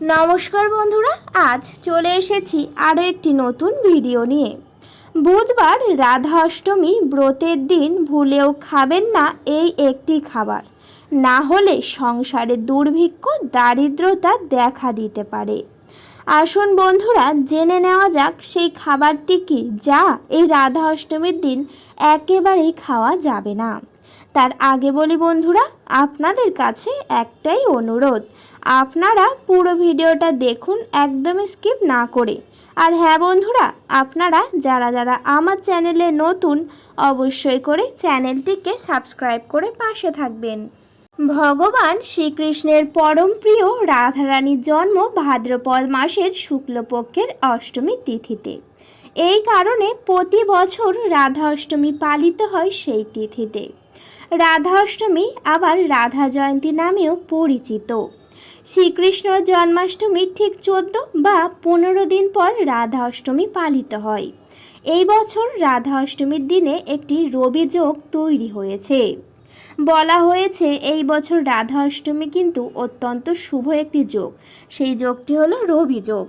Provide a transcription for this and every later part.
নমস্কার বন্ধুরা, আজ চলে এসেছি আরও একটি নতুন ভিডিও নিয়ে। বুধবার রাধা অষ্টমী ব্রতের দিন ভুলেও খাবেন না এই একটি খাবার। না হলে সংসারে দুর্ভিক্ষ, দারিদ্রতা দেখা দিতে পারে। আসুন বন্ধুরা, জেনে নেওয়া যাক সেই খাবারটি কি, যা এই রাধা অষ্টমীর দিন একেবারেই খাওয়া যাবে না। তার আগে বলি বন্ধুরা, আপনাদের কাছে একটাই অনুরোধ। আপনারা পুরো ভিডিওটা দেখুন একদম স্কিপ না করে। আর হ্যাঁ বন্ধুরা, আপনারা যারা যারা আমার চ্যানেলে নতুন, অবশ্যই করে চ্যানেলটিকে সাবস্ক্রাইব করে পাশে থাকবেন। ভগবান শ্রীকৃষ্ণের পরম প্রিয় রাধারানীর জন্ম ভাদ্রপদ মাসের শুক্লপক্ষের অষ্টমী তিথিতে। এই কারণে প্রতি বছর রাধা অষ্টমী পালিত হয় সেই তিথিতে। রাধা অষ্টমী আবার রাধা জয়ন্তী নামেও পরিচিত। শ্রীকৃষ্ণ জন্মাষ্টমী ঠিক চোদ্দ বা পনেরো দিন পর রাধা অষ্টমী পালিত হয়। এই বছর রাধা অষ্টমীর দিনে একটি রবি যোগ তৈরি হয়েছে। বলা হয়েছে এই বছর রাধা অষ্টমী কিন্তু অত্যন্ত শুভ একটি যোগ। সেই যোগটি হলো রবি যোগ।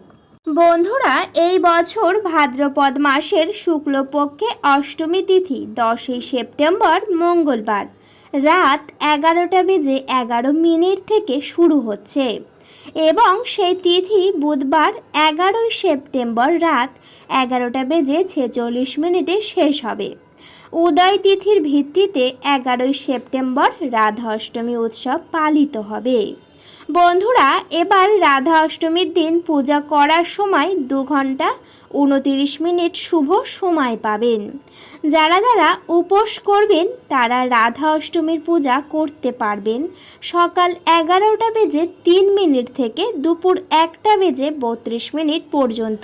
বন্ধুরা, এই বছর ভাদ্রপদ মাসের শুক্লপক্ষে অষ্টমী তিথি, দশই সেপ্টেম্বর মঙ্গলবার। রাত এগারোটা বেজে এগারো মিনিট থেকে শুরু হচ্ছে। এবং সেই তিথি বুধবার এগারোই সেপ্টেম্বর রাত এগারোটা বেজে ছেচল্লিশ মিনিটে শেষ হবে। উদয় তিথির ভিত্তিতে এগারোই সেপ্টেম্বর রাধা অষ্টমী উৎসব পালিত হবে। বন্ধুরা, এবার রাধা অষ্টমীর দিন পূজা করার সময় দু ঘণ্টা উনতিরিশ মিনিট শুভ সময় পাবেন। যারা যারা উপোস করবেন, তারা রাধা অষ্টমীর পূজা করতে পারবেন। সকাল এগারোটা বেজে তিন মিনিট থেকে দুপুর একটা বেজে বত্রিশ মিনিট পর্যন্ত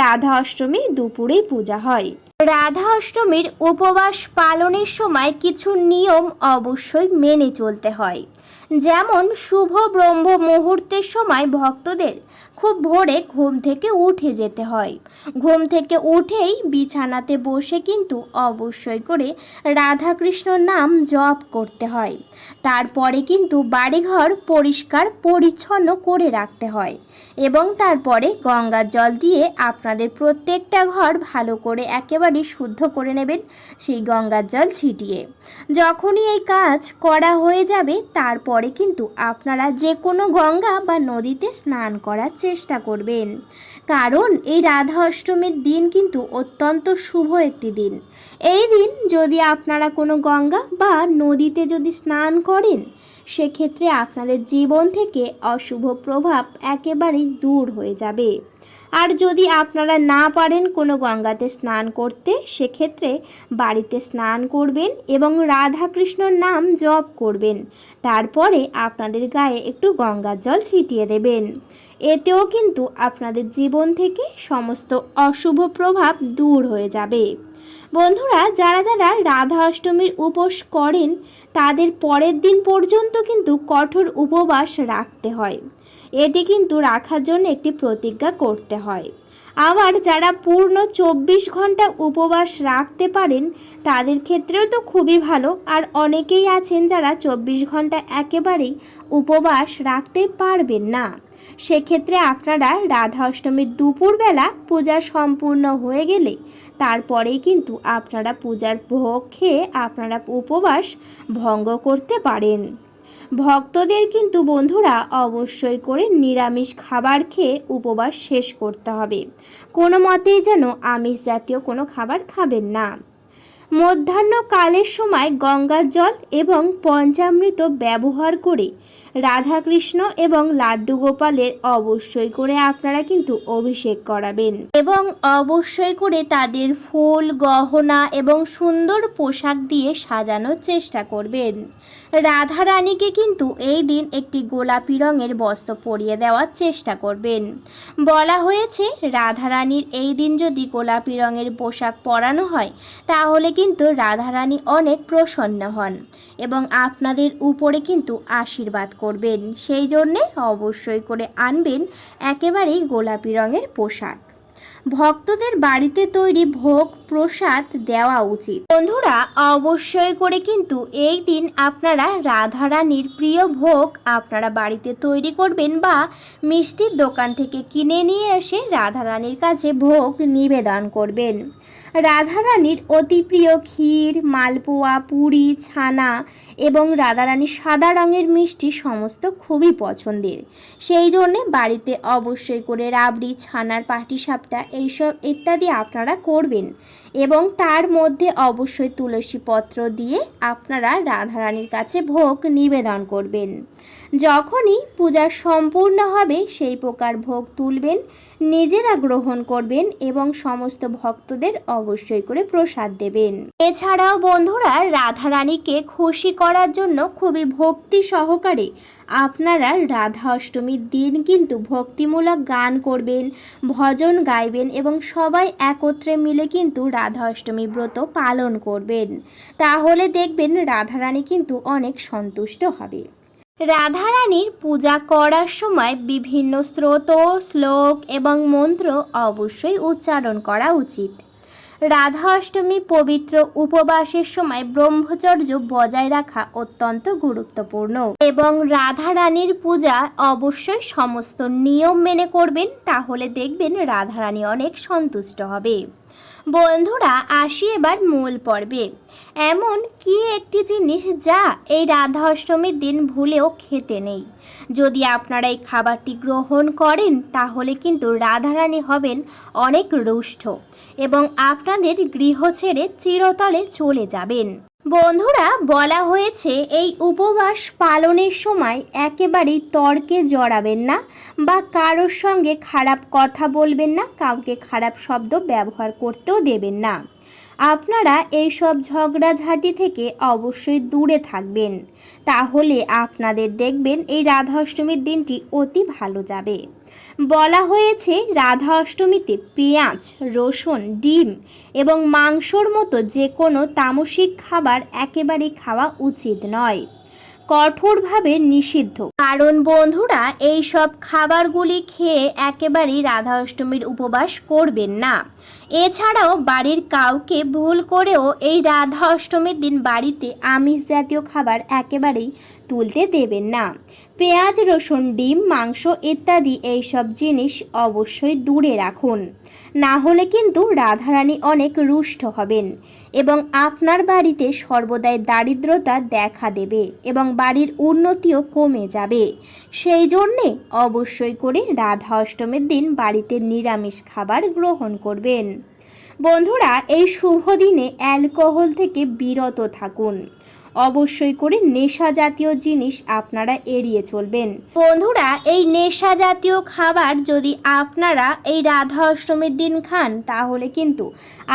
রাধা অষ্টমী দুপুরেই পূজা হয়। রাধা অষ্টমীর উপবাস পালনের সময় কিছু নিয়ম অবশ্যই মেনে চলতে হয়। যেমন শুভ ব্রহ্ম মুহূর্তের সময় ভক্তদের খুব ভোরে ঘুম থেকে উঠে যেতে হয়। ঘুম থেকে উঠেই বিছানাতে বসে কিন্তু অবশ্যই করে রাধাকৃষ্ণ নাম জপ করতে হয়। তারপরে কিন্তু বাড়িঘর পরিষ্কার পরিচ্ছন্ন করে রাখতে হয় এবং তারপরে গঙ্গার জল দিয়ে আপনাদের প্রত্যেকটা ঘর ভালো করে একেবারে শুদ্ধ করে নেবেন সেই গঙ্গার জল ছিটিয়ে। যখনই এই কাজ করা হয়ে যাবে, তারপরে কিন্তু আপনারা যে কোনো গঙ্গা বা নদীতে স্নান করার চেষ্টা করবেন। কারণ এই রাধা অষ্টমীর দিন কিন্তু অত্যন্ত শুভ একটি দিন। এই দিন যদি আপনারা কোনো গঙ্গা বা নদীতে যদি স্নান করেন, সেক্ষেত্রে আপনাদের জীবন থেকে অশুভ প্রভাব একেবারেই দূর হয়ে যাবে। আর যদি আপনারা না পারেন কোনো গঙ্গাতে স্নান করতে, সেক্ষেত্রে বাড়িতে স্নান করবেন এবং রাধাকৃষ্ণর নাম জপ করবেন। তারপরে আপনাদের গায়ে একটু গঙ্গার জল ছিটিয়ে দেবেন। এতেও কিন্তু আপনাদের জীবন থেকে সমস্ত অশুভ প্রভাব দূর হয়ে যাবে। বন্ধুরা, যারা যারা রাধা অষ্টমীর উপোস করেন, তাদের পরের দিন পর্যন্ত কিন্তু কঠোর উপবাস রাখতে হয়। এটি কিন্তু রাখার জন্য একটি প্রতিজ্ঞা করতে হয়। আবার যারা পূর্ণ চব্বিশ ঘণ্টা উপবাস রাখতে পারেন, তাদের ক্ষেত্রেও তো খুবই ভালো। আর অনেকেই আছেন যারা চব্বিশ ঘণ্টা একেবারেই উপবাস রাখতে পারবেন না। সেক্ষেত্রে আপনারা রাধা অষ্টমীর দুপুরবেলা পূজা সম্পূর্ণ হয়ে গেলে তারপরেই কিন্তু আপনারা পূজার ভোগ খেয়ে আপনারা উপবাস ভঙ্গ করতে পারেন। ভক্তদের কিন্তু বন্ধুরা অবশ্যই করে নিরামিষ খাবার খেয়ে উপবাস শেষ করতে হবে। কোনো মতেই যেন আমিষ জাতীয় কোনো খাবার খাবেন না। মধ্যাহ্নকালের সময় গঙ্গার জল এবং পঞ্চামৃত ব্যবহার করে রাধাকৃষ্ণ এবং লাড্ডু গোপালের অবশ্যই করে আপনারা কিন্তু অভিষেক করাবেন। এবং অবশ্যই করে তাদের ফুল, গহনা এবং সুন্দর পোশাক দিয়ে সাজানোর চেষ্টা করবেন। রাধা রানীকে কিন্তু এই দিন একটি গোলাপি রঙের বস্ত্র পরিয়ে দেওয়ার চেষ্টা করবেন। বলা হয়েছে রাধা রানীর এই দিন যদি গোলাপি রঙের পোশাক পরানো হয়, তাহলে কিন্তু রাধা রানী অনেক প্রসন্ন হন এবং আপনাদের উপরে কিন্তু আশীর্বাদ করবেন। সেই জন্যে অবশ্যই করে আনবেন একেবারেই গোলাপি রঙের পোশাক। ভক্তদের বাড়িতে তৈরি ভোগ প্রসাদ দেওয়া উচিত। বন্ধুরা, অবশ্যই করে কিন্তু এই দিন আপনারা রাধারানীর প্রিয় ভোগ আপনারা বাড়িতে তৈরি করবেন বা মিষ্টির দোকান থেকে কিনে নিয়ে এসে রাধারানীর কাছে ভোগ নিবেদন করবেন। রাধারানীর অতি প্রিয় ক্ষীর, মালপোয়া, পুরি, ছানা এবং রাধারানীর সাদা রঙের মিষ্টি সমস্ত খুবই পছন্দের। সেই জন্যে বাড়িতে অবশ্যই করে রাবড়ি, ছানার পাটিসাপটা এইসব ইত্যাদি আপনারা করবেন। এবং তার মধ্যে অবশ্যই তুলসী পত্র দিয়ে আপনারা রাধারানীর কাছে ভোগ নিবেদন করবেন। যখনই পূজা সম্পূর্ণ হবে, সেই প্রকার ভোগ তুলবেন, নিজেরা গ্রহণ করবেন এবং সমস্ত ভক্তদের অবশ্যই করে প্রসাদ দেবেন। এছাড়াও বন্ধুরা, রাধারানীকে খুশি করার জন্য খুবই ভক্তি সহকারে আপনারা রাধা অষ্টমীর দিন কিন্তু ভক্তিমূলক গান করবেন, ভজন গাইবেন এবং সবাই একত্রে মিলে কিন্তু রাধা অষ্টমী ব্রত পালন করবেন। তাহলে দেখবেন রাধারানী কিন্তু অনেক সন্তুষ্ট হবে। রাধারানীর পূজা করার সময় বিভিন্ন স্রোত, শ্লোক এবং মন্ত্র অবশ্যই উচ্চারণ করা উচিত। রাধা অষ্টমী পবিত্র উপবাসের সময় ব্রহ্মচর্য বজায় রাখা অত্যন্ত গুরুত্বপূর্ণ এবং রাধা রানীর পূজা অবশ্যই সমস্ত নিয়ম মেনে করবেন, তাহলে দেখবেন রাধারানী অনেক সন্তুষ্ট হবে। বন্ধুরা, আসি এবার মূল পর্বে। এমন কি একটি জিনিস যা এই রাধা অষ্টমীর দিন ভুলেও খেতে নেই? যদি আপনারা এই খাবারটি গ্রহণ করেন, তাহলে কিন্তু রাধারানী হবেন অনেক রুষ্ট এবং আপনাদের গৃহ ছেড়ে চিরতলে চলে যাবেন। বন্ধুরা, বলা হয়েছে এই উপবাস পালনের সময় একেবারেই তর্কে জড়াবেন না বা কারোর সঙ্গে খারাপ কথা বলবেন না, কাউকে খারাপ শব্দ ব্যবহার করতেও দেবেন না। আপনারা এই সব ঝগড়াঝাঁটি থেকে অবশ্যই দূরে থাকবেন। তাহলে আপনাদের দেখবেন এই রাধা অষ্টমীর দিনটি অতি ভালো যাবে। বলা হয়েছে রাধা অষ্টমীতে পেঁয়াজ, রসুন, ডিম এবং মাংসর মতো যে কোনো তামসিক খাবার একেবারেই খাওয়া উচিত নয়। কঠোরভাবে নিষিদ্ধ। কারণ বন্ধুরা, এই সব খাবারগুলি খেয়ে একেবারেই রাধা অষ্টমীর উপবাস করবেন না। এছাড়াও বাড়ির কাউকে ভুল করেও এই রাধা অষ্টমীর দিন বাড়িতে আমিষ জাতীয় খাবার একেবারেই তুলতে দেবেন না। পেঁয়াজ, রসুন, ডিম, মাংস ইত্যাদি এইসব জিনিস অবশ্যই দূরে রাখুন। না হলে কিন্তু রাধারানী অনেক রুষ্ট হবেন এবং আপনার বাড়িতে সর্বদাই দারিদ্রতা দেখা দেবে এবং বাড়ির উন্নতিও কমে যাবে। সেই জন্যে অবশ্যই করে রাধা অষ্টমীর দিন বাড়িতে নিরামিষ খাবার গ্রহণ করবেন। বন্ধুরা, এই শুভ দিনে অ্যালকোহল থেকে বিরত থাকুন। অবশ্যই করে নেশা জাতীয় জিনিস আপনারা এড়িয়ে চলবেন। বন্ধুরা, এই নেশা জাতীয় খাবার যদি আপনারা এই রাধা অষ্টমীর দিন খান, তাহলে কিন্তু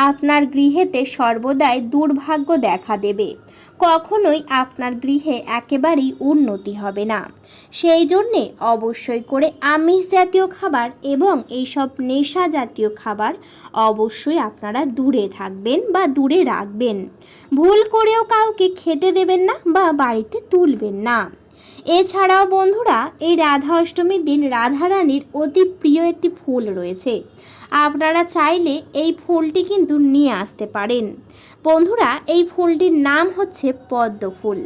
আপনার গৃহেতে সর্বদাই দুর্ভাগ্য দেখা দেবে। কখনোই আপনার গৃহে একেবারেই উন্নতি হবে না। সেই জন্যে অবশ্যই করে আমিষ জাতীয় খাবার এবং এইসব নেশা জাতীয় খাবার অবশ্যই আপনারা দূরে থাকবেন বা দূরে রাখবেন। ভুল করেও কাউকে খেতে দেবেন না বা বাড়িতে তুলবেন না। এছাড়াও বন্ধুরা, এই রাধা অষ্টমীর দিন রাধারানীর অতি প্রিয় একটি ফুল রয়েছে। আপনারা চাইলে এই ফুলটি কিন্তু নিয়ে আসতে পারেন। বন্ধুরা, এই ফুলটির নাম হচ্ছে পদ্ম ফুল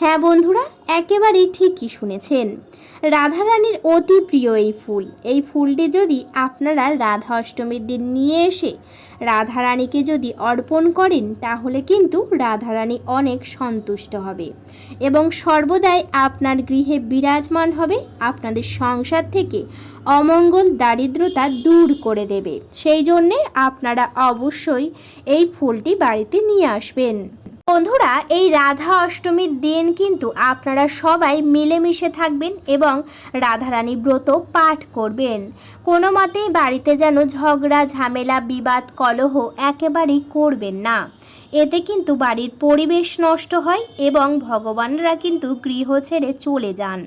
হ্যাঁ বন্ধুরা, একেবারেই ঠিকই শুনেছেন। রাধারানীর অতি প্রিয় এই ফুল। এই ফুলটি যদি আপনারা রাধা অষ্টমীর দিন নিয়ে এসে রাধারানীকে যদি অর্পণ করেন, তাহলে কিন্তু রাধারানী অনেক সন্তুষ্ট হবে এবং সর্বদাই আপনার গৃহে বিরাজমান হবে, আপনাদের সংসার থেকে অমঙ্গল দারিদ্রতা দূর করে দেবে। সেই জন্যে আপনারা অবশ্যই এই ফুলটি বাড়িতে নিয়ে আসবেন। বন্ধুরা, এই রাধা অষ্টমীর দিন কিন্তু আপনারা সবাই মিলেমিশে থাকবেন এবং রাধারানী ব্রত পাঠ করবেন। কোনো মতেই বাড়িতে যেন ঝগড়া, ঝামেলা, বিবাদ, কলহ একেবারেই করবেন না। এতে কিন্তু বাড়ির পরিবেশ নষ্ট হয় এবং ভগবানরা কিন্তু গৃহ ছেড়ে চলে যান।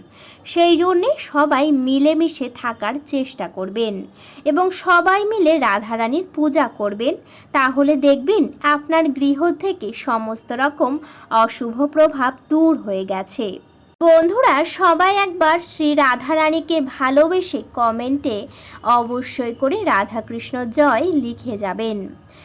সেই জন্যে সবাই মিলেমিশে থাকার চেষ্টা করবেন এবং সবাই মিলে রাধারানীর পূজা করবেন। তাহলে দেখবেন আপনার গৃহ থেকে সমস্ত রকম অশুভ প্রভাব দূর হয়ে গেছে। বন্ধুরা, সবাই একবার শ্রী রাধারানীকে ভালোবেসে কমেন্টে অবশ্যই করে রাধাকৃষ্ণ জয় লিখে যাবেন।